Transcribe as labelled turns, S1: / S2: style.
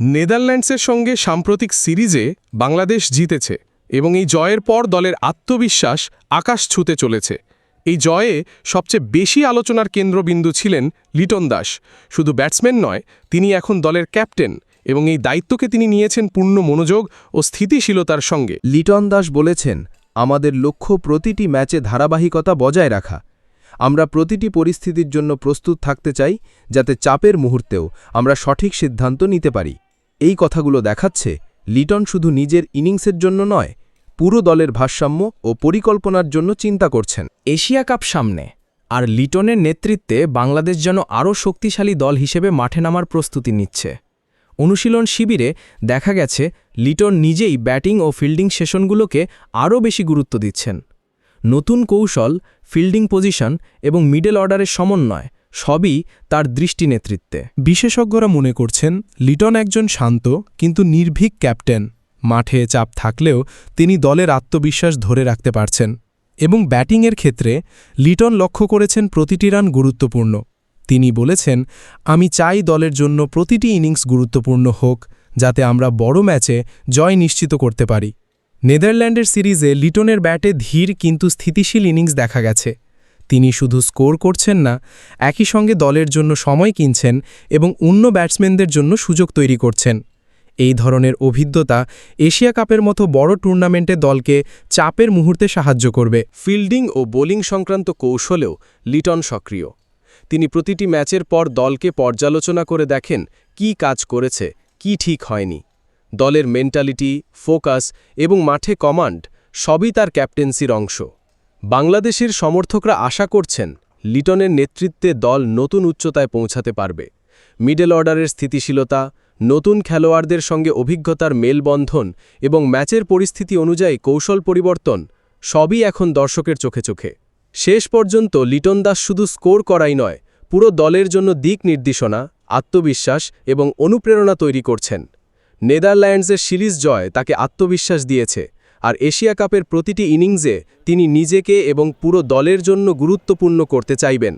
S1: নেদারল্যান্ডসের সঙ্গে সাম্প্রতিক সিরিজে বাংলাদেশ জিতেছে এবং এই জয়ের পর দলের আত্মবিশ্বাস আকাশ ছুতে চলেছে। এই জয়ে সবচেয়ে বেশি আলোচনার কেন্দ্রবিন্দু ছিলেন লিটন দাস। শুধু ব্যাটসম্যান নয়, তিনি এখন দলের ক্যাপ্টেন এবং এই দায়িত্বকে তিনি নিয়েছেন পূর্ণ মনোযোগ ও স্থিতিশীলতার সঙ্গে।
S2: লিটন দাস বলেছেন, আমাদের লক্ষ্য প্রতিটি ম্যাচে ধারাবাহিকতা বজায় রাখা। আমরা প্রতিটি পরিস্থিতির জন্য প্রস্তুত থাকতে চাই যাতে চাপের মুহূর্তেও আমরা সঠিক সিদ্ধান্ত নিতে পারি। এই কথাগুলো দেখাচ্ছে লিটন শুধু নিজের ইনিংসের জন্য নয়, পুরো দলের ভারসাম্য ও পরিকল্পনার জন্য চিন্তা করছেন।
S3: এশিয়া কাপ সামনে, আর লিটনের নেতৃত্বে বাংলাদেশ যেন আরও শক্তিশালী দল হিসেবে মাঠে নামার প্রস্তুতি নিচ্ছে। অনুশীলন শিবিরে দেখা গেছে, লিটন নিজেই ব্যাটিং ও ফিল্ডিং সেশনগুলোকে আরও বেশি গুরুত্ব দিচ্ছেন। নতুন কৌশল, ফিল্ডিং পজিশন এবং মিডল অর্ডারের সমন্বয় সবই তার দৃষ্টি নেতৃত্বে
S4: বিশেষজ্ঞরা মনে করছেন, লিটন একজন শান্ত কিন্তু নির্ভীক ক্যাপ্টেন। মাঠে চাপ থাকলেও তিনি দলের আত্মবিশ্বাস ধরে রাখতে পারছেন এবং ব্যাটিংয়ের ক্ষেত্রে লিটন লক্ষ্য করেছেন প্রতিটি রান গুরুত্বপূর্ণ। তিনি বলেছেন, আমি চাই দলের জন্য প্রতিটি ইনিংস গুরুত্বপূর্ণ হোক, যাতে আমরা বড় ম্যাচে জয় নিশ্চিত করতে পারি। নেদারল্যান্ডের সিরিজে লিটনের ব্যাটে ধীর কিন্তু স্থিতিশীল ইনিংস দেখা গেছে। তিনি শুধু স্কোর করছেন না, একই সঙ্গে দলের জন্য সময় কিনছেন এবং অন্য ব্যাটসম্যানদের জন্য সুযোগ তৈরি করছেন। এই ধরনের অভিজ্ঞতা এশিয়া কাপের মতো বড় টুর্নামেন্টে দলকে চাপের মুহূর্তে সাহায্য করবে।
S1: ফিল্ডিং ও বোলিং সংক্রান্ত কৌশলেও লিটন সক্রিয়। তিনি প্রতিটি ম্যাচের পর দলকে পর্যালোচনা করে দেখেন কি কাজ করেছে, কি ঠিক হয়নি। দলের মেন্টালিটি, ফোকাস এবং মাঠে কমান্ড সবই তার ক্যাপ্টেন্সির অংশ। বাংলাদেশের সমর্থকরা আশা করছেন লিটনের নেতৃত্বে দল নতুন উচ্চতায় পৌঁছাতে পারবে। মিডল অর্ডারের স্থিতিশীলতা, নতুন খেলোয়াড়দের সঙ্গে অভিজ্ঞতার মেলবন্ধন এবং ম্যাচের পরিস্থিতি অনুযায়ী কৌশল পরিবর্তন সবই এখন দর্শকের চোখে চোখে। শেষ পর্যন্ত লিটন দাস শুধু স্কোর করাই নয়, পুরো দলের জন্য দিক নির্দেশনা, আত্মবিশ্বাস এবং অনুপ্রেরণা তৈরি করছেন। নেদারল্যান্ডসের সিরিজ জয় তাকে আত্মবিশ্বাস দিয়েছে। আর এশিয়া কাপের প্রতিটি ইনিংসে তিনি নিজেকে এবং পুরো দলের জন্য গুরুত্বপূর্ণ করতে চাইবেন।